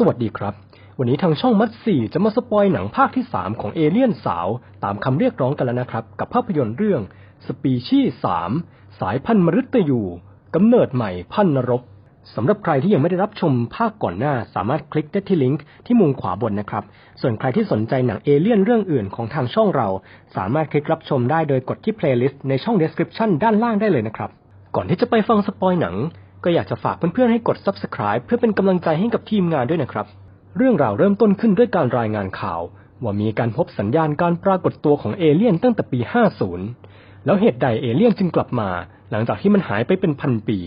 สวัสดีครับ วันนี้ทางช่องมัดสี่จะมาสปอยหนังภาคที่ 3 ของเอเลี่ยนสาว ตามคำเรียกร้องกันแล้วนะครับ กับภาพยนตร์เรื่องสปีชีส์สามสายพันธุ์มฤตยูกำเนิดใหม่พันนรกสำหรับใครที่ยังไม่ได้รับชมภาคก่อนหน้า สามารถคลิกได้ที่ลิงก์ที่มุมขวาบนนะครับ ส่วนใครที่สนใจหนังเอเลี่ยนเรื่องอื่นของทางช่องเรา สามารถคลิกรับชมได้โดยกดที่เพลย์ลิสต์ในช่อง description ด้านล่างได้เลยนะครับ ก่อนที่จะไปฟังสปอยหนัง ก็อยากจะฝากเพื่อนๆให้กด subscribe เพื่อเป็นกำลังใจให้กับทีมงานด้วยนะครับ เรื่องราวเริ่มต้นขึ้นด้วยการรายงานข่าว ว่ามีการพบสัญญาณการปรากฏตัวของเอเลี่ยนตั้งแต่ปี 50 แล้วเหตุใดเอเลี่ยนจึงกลับมา หลังจากที่มันหายไปเป็นพันปี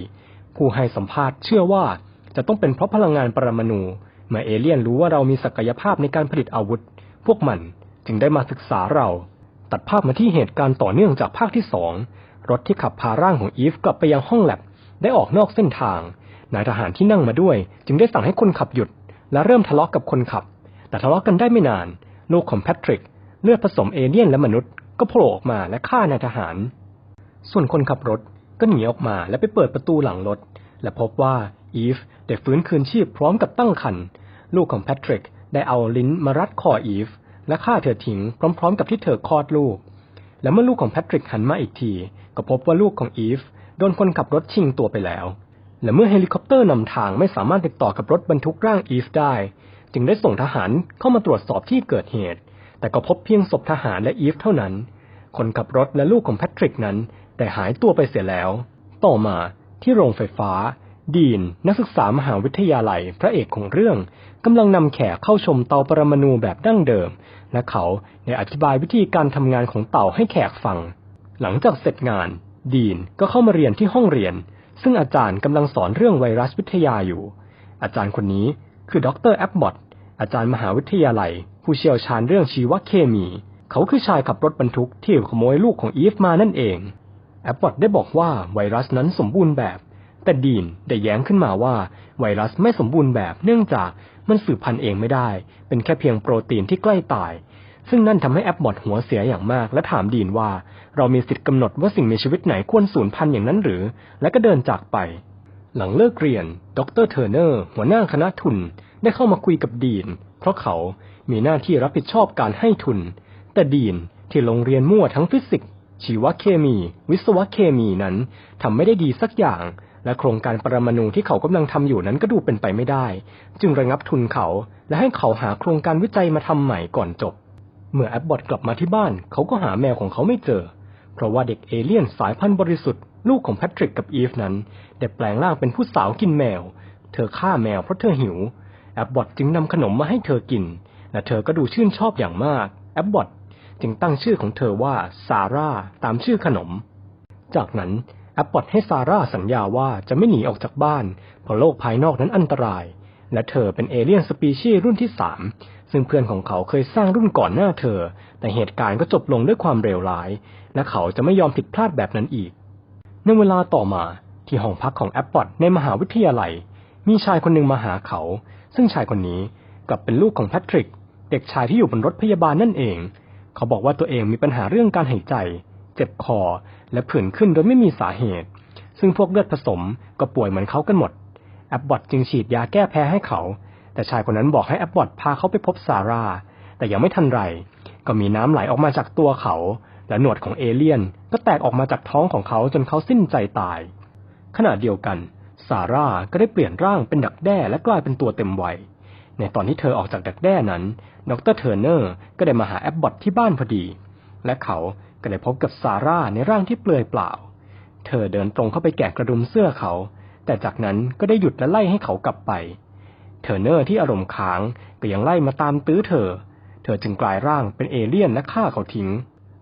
ผู้ให้สัมภาษณ์เชื่อว่าจะต้องเป็นเพราะพลังงานปรมาณูเมื่อเอเลี่ยนรู้ว่าเรามีศักยภาพในการผลิตอาวุธ พวกมันจึงได้มาศึกษาเรา ตัดภาพมาที่เหตุการณ์ต่อเนื่องจากภาคที่สองรถที่ขับพาร่างของอีฟกลับไปยังห้องแลบ ได้ออกนอกเส้นทาง นายทหารที่นั่งมาด้วย จึงได้สั่งให้คนขับหยุด และเริ่มทะเลาะกกับคนขับ แต่ทะเลาะกกันได้ไม่นาน ลูกของแพทริก เลือดผสมเอเลี่ยนและมนุษย์ก็โผล่ออกมาและฆ่านายทหาร ส่วนคนขับรถก็หนีออกมาและไปเปิดประตูหลังรถ และพบว่าอีฟได้ฟื้นคืนชีพพร้อมกับตั้งครรภ์ลูกของแพทริกได้เอาลิ้นมารัดคออีฟและฆ่าเธอทิ้งพร้อม ๆ กับที่เธอคลอดลูก และเมื่อลูกของแพทริกหันมาอีกที ก็พบว่าลูกของอีฟ โดนคนขับรถชิงตัวไปแล้ว และเมื่อเฮลิคอปเตอร์นำทางไม่สามารถติดต่อกับรถบรรทุกร่างอีฟได้ จึงได้ส่งทหารเข้ามาตรวจสอบที่เกิดเหตุ แต่ก็พบเพียงศพทหารและอีฟเท่านั้น คนขับรถและลูกของแพทริกนั้นได้หายตัวไปเสียแล้ว ต่อมาที่โรงไฟฟ้า ดีน นักศึกษามหาวิทยาลัยพระเอกของเรื่องกำลังนำแขกเข้าชมเตาปรมาณูแบบดั้งเดิม และเขาได้อธิบายวิธีการทำงานของเต่าให้แขกฟัง หลังจากเสร็จงาน ดีนก็เข้ามาเรียนที่ห้องเรียน ซึ่งอาจารย์กำลังสอนเรื่องไวรัสวิทยาอยู่ อาจารย์คนนี้คือดรแอปบอตอาจารย์มหาวิทยาลัย ผู้เชี่ยวชาญเรื่องชีวเคมี เขาคือชายขับรถบรรทุกที่ขโมยลูกของอีฟมานั่นเองแอปบอตได้บอกว่าไวรัสนั้นสมบูรณ์แบบ แต่ดีนได้แย้งขึ้นมาว่า ไวรัสไม่สมบูรณ์แบบเนื่องจากมันสืบพันธุ์เองไม่ได้ เป็นแค่เพียงโปรตีนที่ใกล้ตาย ซึ่งนั่นทำให้แอปบอทหัวเสียอย่างมาก และถามดีนว่า เรามีสิทธิ์กำหนดว่าสิ่งมีชีวิตไหนควรสูญพันธุ์อย่างนั้นหรือ และก็เดินจากไป หลังเลิกเรียน ดรเทอร์เนอร์ หัวหน้าคณะทุน ได้เข้ามาคุยกับดีน เพราะเขามีหน้าที่รับผิดชอบการให้ทุน แต่ดีนที่โรงเรียนมั่วทั้งฟิสิกส์ชีวเคมี วิศวเคมีนั้นทำไม่ได้ดีสักอย่างและโครงการปรมาณูที่เขากำลังทำอยู่นั้นก็ดูเป็นไปไม่ได้ จึงระงับทุนเขา และให้เขาหาโครงการวิจัยมาทำใหม่ก่อนจบ เมื่อแอปบอทกลับมาที่บ้าน เขาก็หาแมวของเขาไม่เจอ เพราะว่าเด็กเอเลี่ยนสายพันธุ์บริสุทธิ์ลูกของแพทริกกับอีฟนั้นได้แปลงร่างเป็นผู้สาวกินแมว เธอฆ่าแมวเพราะเธอหิว แอปบอทจึงนำขนมมาให้เธอกิน และเธอก็ดูชื่นชอบอย่างมาก แอปบอทจึงตั้งชื่อของเธอว่าซาร่าตามชื่อขนม จากนั้นแอปบอทให้ซาร่าสัญญาว่าจะไม่หนีออกจากบ้านเพราะโลกภายนอกนั้นอันตราย และเธอเป็นเอเลี่ยนสปีชีส์รุ่นที่สาม ซึ่งเพื่อนของเขาเคยสร้างรุ่นก่อนหน้าเธอ แต่เหตุการณ์ก็จบลงด้วยความเลวร้าย และเขาจะไม่ยอมผิดพลาดแบบนั้นอีก ในเวลาต่อมาที่ห้องพักของแอปบอทในมหาวิทยาลัย มีชายคนหนึ่งมาหาเขา ซึ่งชายคนนี้กลับเป็นลูกของแพทริก เด็กชายที่อยู่บนรถพยาบาลนั่นเอง เขาบอกว่าตัวเองมีปัญหาเรื่องการหายใจ เจ็บคอ และผื่นขึ้นโดยไม่มีสาเหตุ ซึ่งพวกเลือดผสมก็ป่วยเหมือนเขากันหมด แอปบอทจึงฉีดยาแก้แพ้ให้เขา แต่ชายคนนั้นบอกให้แอปบอทพาเขาไปพบซาร่า แต่ยังไม่ทันไร ก็มีน้ำไหลออกมาจากตัวเขา และหนวดของเอเลี่ยนก็แตกออกมาจากท้องของเขาจนเขาสิ้นใจตาย ขณะเดียวกันซาร่าก็ได้เปลี่ยนร่างเป็นดักแด้และกลายเป็นตัวเต็มวัย ในตอนที่เธอออกจากดักแด้นั้น ดรเทอร์เนอร์ก็ได้มาหาแอปบอทที่บ้านพอดี และเขาก็ได้พบกับซาร่าในร่างที่เปลือยเปล่า เธอเดินตรงเข้าไปแกะกระดุมเสื้อเขา แต่จากนั้นก็ได้หยุดและไล่ให้เขากลับไป เทอร์เนอร์ที่อารมณ์ค้างก็ยังไล่มาตามตื้อเธอ เธอจึงกลายร่างเป็นเอเลี่ยนและฆ่าเขาทิ้ง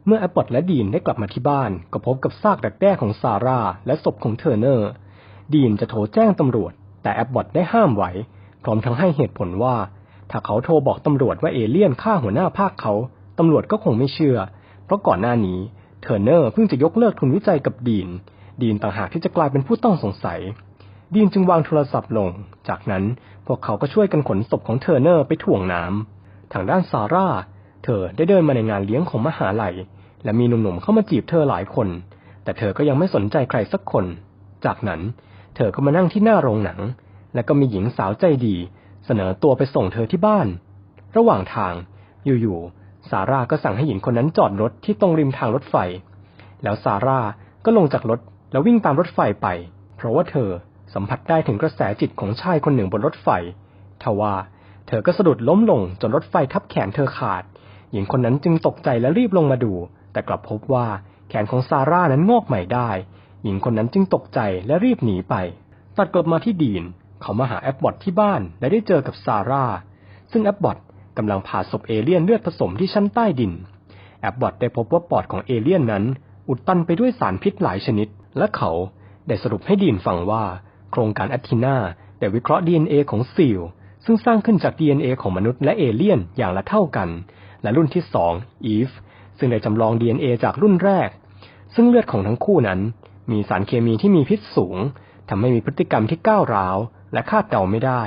เมื่อแอปบอทและดีนได้กลับมาที่บ้าน ก็พบกับซากดักแด้ของซาร่าและศพของเทอร์เนอร์ ดีนจะโทรแจ้งตำรวจ แต่แอปบอทได้ห้ามไว้ พร้อมทั้งให้เหตุผลว่า ถ้าเขาโทรบอกตำรวจว่าเอเลี่ยนฆ่าหัวหน้าภาคเขาตำรวจก็คงไม่เชื่อ เพราะก่อนหน้านี้เทอร์เนอร์เพิ่งจะยกเลิกทุนวิจัยกับดีน ดีนต่างหากที่จะกลายเป็นผู้ต้องสงสัย ดีนจึงวางโทรศัพท์ลง จากนั้นพวกเขาก็ช่วยกันขนศพของเทอร์เนอร์ไปถ่วงน้ำ ทางด้านซาร่า เธอได้เดินมาในงานเลี้ยงของมหาลัย และมีหนุ่มๆเข้ามาจีบเธอหลายคน แต่เธอก็ยังไม่สนใจใครสักคน จากนั้นเธอก็มานั่งที่หน้าโรงหนัง และก็มีหญิงสาวใจดี เสนอตัวไปส่งเธอที่บ้าน ระหว่างทาง อยู่ๆซาร่าก็สั่งให้หญิงคนนั้นจอดรถที่ตรงริมทางรถไฟ แล้วซาร่าก็ลงจากรถแล้ววิ่งตามรถไฟไป เพราะว่าเธอ สัมผัสได้ถึงกระแสจิตของชายคนหนึ่งบนรถไฟ ทว่า เธอก็สะดุดล้มลงจนรถไฟทับแขนเธอขาด หญิงคนนั้นจึงตกใจและรีบลงมาดู แต่กลับพบว่าแขนของซาร่านั้นงอกใหม่ได้ หญิงคนนั้นจึงตกใจและรีบหนีไป ตัดกลับมาที่ดีน เขามาหาแอปบอทที่บ้านและได้เจอกับซาร่า ซึ่งแอปบอทกำลังผ่าศพเอเลี่ยนเลือดผสมที่ชั้นใต้ดิน แอปบอทได้พบว่าปอดของเอเลี่ยนนั้น อุดตันไปด้วยสารพิษหลายชนิด และเขาได้สรุปให้ดีนฟังว่า โครงการแอตทินาได้วิเคราะห์ DNA ของซีลซึ่งสร้างขึ้นจาก DNA ของมนุษย์และเอเลี่ยนอย่างละเท่ากัน และรุ่นที่สองอีฟซึ่งได้จำลอง DNA จากรุ่นแรก ซึ่งเลือดของทั้งคู่นั้น มีสารเคมีที่มีพิษสูงทำให้มีพฤติกรรมที่ก้าวร้าว และคาดเดาไม่ได้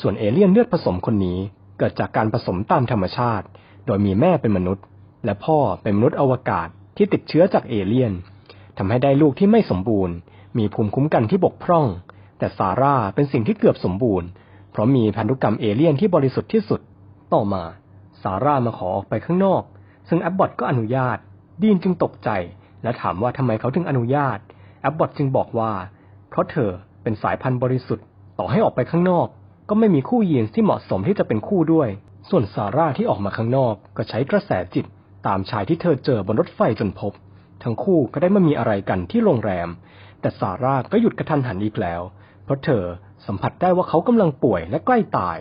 ส่วนเอเลี่ยนเลือดผสมคนนี้ เกิดจากการผสมตามธรรมชาติ โดยมีแม่เป็นมนุษย์ และพ่อเป็นมนุษย์อวกาศที่ติดเชื้อจากเอเลี่ยนทำให้ได้ลูกที่ไม่สมบูรณ์ มีภูมิคุ้มกันที่บกพร่อง แต่ซาร่าเป็นสิ่งที่เกือบสมบูรณ์ เพราะมีพันธุกรรมเอเลี่ยนที่บริสุทธิ์ที่สุด ต่อมาซาร่ามาขอออกไปข้างนอก ซึ่งแอบบอทก็อนุญาต ดีนจึงตกใจ และถามว่าทำไมเขาถึงอนุญาต แอบบอทจึงบอกว่า เพราะเธอเป็นสายพันธุ์บริสุทธิ์ ต่อให้ออกไปข้างนอก ก็ไม่มีคู่ยีนที่เหมาะสมที่จะเป็นคู่ด้วย ส่วนซาร่าที่ออกมาข้างนอก ก็ใช้กระแสจิต ตามชายที่เธอเจอบนรถไฟจนพบ ทั้งคู่ก็ได้มามีอะไรกันที่โรงแรม แต่ซาร่าก็หยุดกระทันหันอีกแล้ว ราะเธอสัมผัสได้ว่าเขากำลังป่วยและใกล้ตาย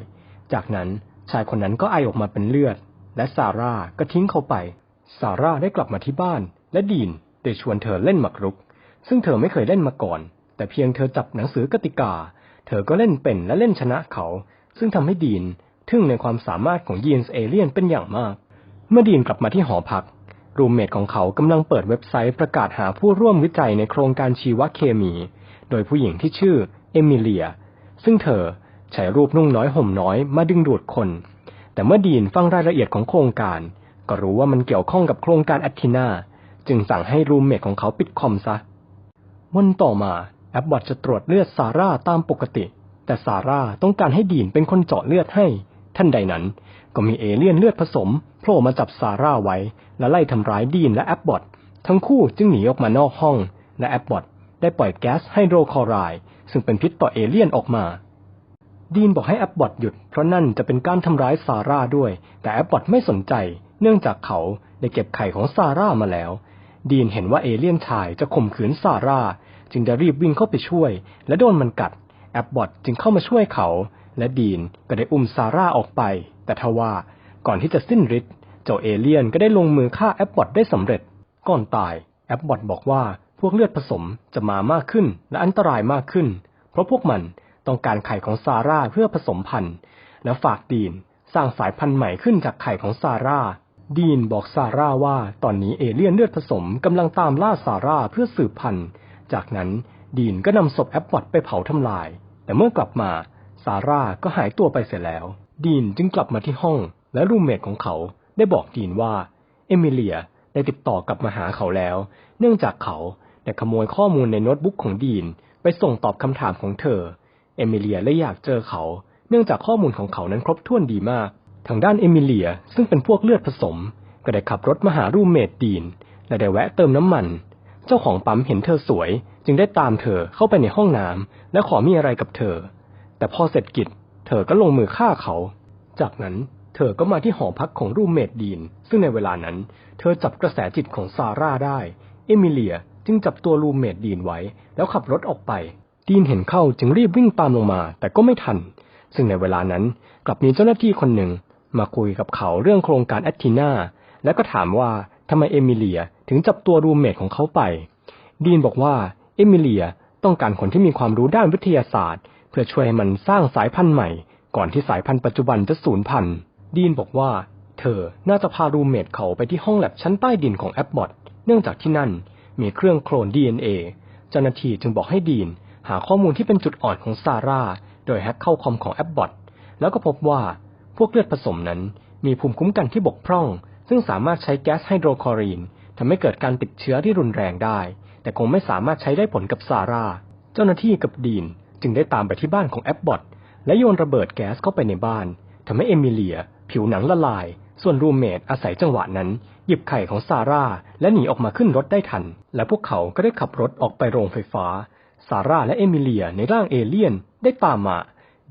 จากนั้นชายคนนั้นก็ไอออกมาเป็นเลือด และซาร่าก็ทิ้งเขาไป ซาร่าได้กลับมาที่บ้าน และดีนได้ชวนเธอเล่นหมากรุก ซึ่งเธอไม่เคยเล่นมาก่อน แต่เพียงเธอจับหนังสือกติกา เธอก็เล่นเป็นและเล่นชนะเขา ซึ่งทำให้ดีนทึ่งในความสามารถของยีนส์เอเลียนเป็นอย่างมาก เมื่อดีนกลับมาที่หอพัก รูมเมทของเขากำลังเปิดเว็บไซต์ประกาศหาผู้ร่วมวิจัยในโครงการชีวเคมี โดยผู้หญิงที่ชื่อ เอมิเลีย ซึ่งเธอใช้รูปนุ่งน้อยห่มน้อยมาดึงดูดคน แต่เมื่อดีนฟังรายละเอียดของโครงการ ก็รู้ว่ามันเกี่ยวข้องกับโครงการแอตทินาจึงสั่งให้รูมเมทของเขาปิดคอมซะ วันต่อมาแอปบอทจะตรวจเลือดซาร่าตามปกติ แต่ซาร่าต้องการให้ดีนเป็นคนเจาะเลือดให้ ท่านใดนั้นก็มีเอเลี่ยนเลือดผสมโผล่มาจับซาร่าไว้ และไล่ทำร้ายดีนและแอปบอททั้งคู่จึงหนีออกมานอกห้อง และแอปบอทได้ปล่อยแก๊สไฮโดรคลอไรด์ ซึ่งเป็นพิษต่อเอเลี่ยนออกมา ดีนบอกให้แอปบอทหยุดเพราะนั่นจะเป็นการทำร้ายซาร่าด้วย แต่แอปบอทไม่สนใจ เนื่องจากเขาได้เก็บไข่ของซาร่ามาแล้ว ดีนเห็นว่าเอเลี่ยนชายจะข่มขืนซาร่า จึงได้รีบวิ่งเข้าไปช่วย และโดนมันกัด แอปบอทจึงเข้ามาช่วยเขา และดีนก็ได้อุ้มซาร่าออกไป แต่ทว่าก่อนที่จะสิ้นฤทธิ์เจ้าเอเลี่ยนก็ได้ลงมือฆ่าแอปบอทได้สำเร็จ ก่อนตายแอปบอทบอกว่า พวกเลือดผสมจะมามากขึ้นและอันตรายมากขึ้น เพราะพวกมันต้องการไข่ของซาร่าเพื่อผสมพันธุ์ และฝากดีนสร้างสายพันธุ์ใหม่ขึ้นจากไข่ของซาร่า ดีนบอกซาร่าว่าตอนนี้เอเลี่ยนเลือดผสมกำลังตามล่าซาร่าเพื่อสืบพันธุ์ จากนั้นดีนก็นำศพแอปบอทไปเผาทำลาย แต่เมื่อกลับมาซาร่าก็หายตัวไปเสียแล้ว ดีนจึงกลับมาที่ห้องและรูมเมทของเขาได้บอกดีนว่าเอมิเลียได้ติดต่อกลับมาหาเขาแล้ว เนื่องจากเขา ได้ขโมยข้อมูลในโน้ตบุ๊กของดีน ไปส่งตอบคำถามของเธอ เอมิเลียเลยอยากเจอเขา เนื่องจากข้อมูลของเขานั้นครบถ้วนดีมาก ทางด้านเอมิเลียซึ่งเป็นพวกเลือดผสม ก็ได้ขับรถมาหารูมเมทดีน และได้แวะเติมน้ำมัน เจ้าของปั๊มเห็นเธอสวย จึงได้ตามเธอเข้าไปในห้องน้ำและขอมีอะไรกับเธอ แต่พอเสร็จกิจ เธอก็ลงมือฆ่าเขา จากนั้นเธอก็มาที่หอพักของรูมเมทดีน ซึ่งในเวลานั้น เธอจับกระแสจิตของซาร่าได้ เอมิเลีย จึงจับตัวรูมเมทดีนไว้ แล้วขับรถออกไป ดีนเห็นเข้าจึงรีบวิ่งตามลงมา แต่ก็ไม่ทัน ซึ่งในเวลานั้นกลับมีเจ้าหน้าที่คนหนึ่ง มาคุยกับเขาเรื่องโครงการแอตทินาและก็ถามว่าทำไมเอมิเลียถึงจับตัวรูมเมทของเขาไป ดีนบอกว่าเอมิเลียต้องการคนที่มีความรู้ด้านวิทยาศาสตร์ เพื่อช่วยให้มันสร้างสายพันธุ์ใหม่ ก่อนที่สายพันธุ์ปัจจุบันจะสูญพันธุ์ ดีนบอกว่า เธอน่าจะพารูมเมทเขาไปที่ห้องแลบชั้นใต้ดินของแอปบอทเนื่องจากที่นั่น มีเครื่องโคลน DNA เจ้าหน้าที่จึงบอกให้ดีน หาข้อมูลที่เป็นจุดอ่อนของซาร่า โดยแฮ็กเข้าคอมของแอปบอทแล้วก็พบว่าพวกเลือดผสมนั้น มีภูมิคุ้มกันที่บกพร่อง ซึ่งสามารถใช้แก๊สไฮโดรคลอรีนทำให้เกิดการติดเชื้อที่รุนแรงได้ แต่คงไม่สามารถใช้ได้ผลกับซาร่า เจ้าหน้าที่กับดีนจึงได้ตามไปที่บ้านของแอปบอทและโยนระเบิดแก๊สเข้าไปในบ้านทำให้เอมิเลีย ผิวหนังละลาย ส่วนรูเมทอาศัยจังหวะนั้น หยิบไข่ของซาร่า และหนีออกมาขึ้นรถได้ทัน และพวกเขาก็ได้ขับรถออกไปโรงไฟฟ้า ซาร่าและเอมิเลียในร่างเอเลี่ยนได้ตามมา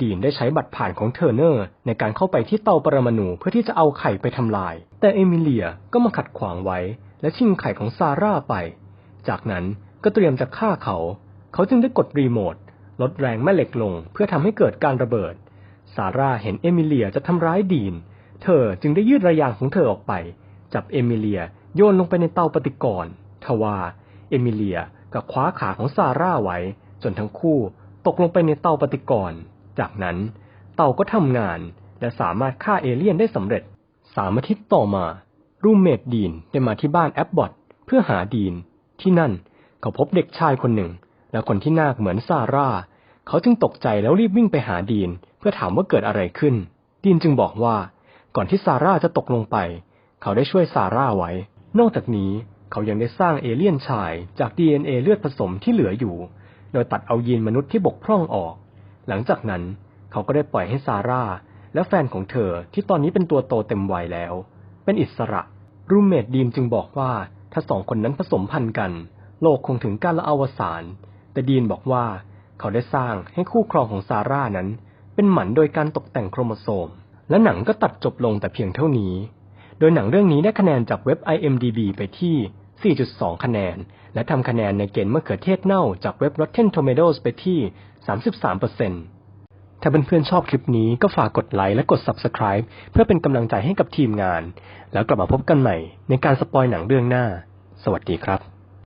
ดีนได้ใช้บัตรผ่านของเทอร์เนอร์ ในการเข้าไปที่เตาปรมาณูเพื่อที่จะเอาไข่ไปทำลาย แต่เอมิเลียก็มาขัดขวางไว้ และชิงไข่ของซาร่าไป จากนั้นก็เตรียมจะฆ่าเขา เขาจึงได้กดรีโมทลดแรงแม่เหล็กลงเพื่อทำให้เกิดการระเบิด ซาร่าเห็นเอมิเลียจะทำร้ายดีน เธอจึงได้ยืดระยางของเธอออกไป จับเอมิเลียโยนลงไปในเตาปฏิกรณ์ทว่าเอมิเลียก็คว้าขาของซาร่าไว้ จนทั้งคู่ตกลงไปในเตาปฏิกรณ์จากนั้นเตาก็ทำงาน และสามารถฆ่าเอเลี่ยนได้สำเร็จ สามอาทิตย์ต่อมารูมเมดดีนได้มาที่บ้านแอปบอทเพื่อหาดีน ที่นั่นเขาพบเด็กชายคนหนึ่ง และคนที่หน้าเหมือนซาร่า เขาจึงตกใจแล้วรีบวิ่งไปหาดีน เพื่อถามว่าเกิดอะไรขึ้น ดีนจึงบอกว่า ก่อนที่ซาร่าจะตกลงไป เขาได้ช่วยซาร่าไว้ นอกจากนี้เขายังได้สร้างเอเลี่ยนชายจาก DNA เลือดผสมที่เหลืออยู่ โดยตัดเอายีนมนุษย์ที่บกพร่องออก หลังจากนั้นเขาก็ได้ปล่อยให้ซาร่าและแฟนของเธอที่ตอนนี้เป็นตัวโตเต็มวัยแล้ว เป็นอิสระ รูมเมดดีนจึงบอกว่าถ้าสองคนนั้นผสมพันธุ์กัน โลกคงถึงการละอวสานแต่ดีนบอกว่า เขาได้สร้างให้คู่ครองของซาร่านั้น เป็นหมันโดยการตกแต่งโครโมโซม และหนังก็ตัดจบลงแต่เพียงเท่านี้ โดยหนังเรื่องนี้ได้คะแนนจากเว็บ IMDb ไปที่ 4.2 คะแนน และทำคะแนนในเกณฑ์มะเขือเทศเน่าจากเว็บ Rotten Tomatoes ไปที่ 33%ถ้าเพื่อนๆชอบคลิปนี้ก็ฝากกดไลค์และกด Subscribe เพื่อเป็นกำลังใจให้กับทีมงาน แล้วกลับมาพบกันใหม่ในการสปอยหนังเรื่องหน้า สวัสดีครับ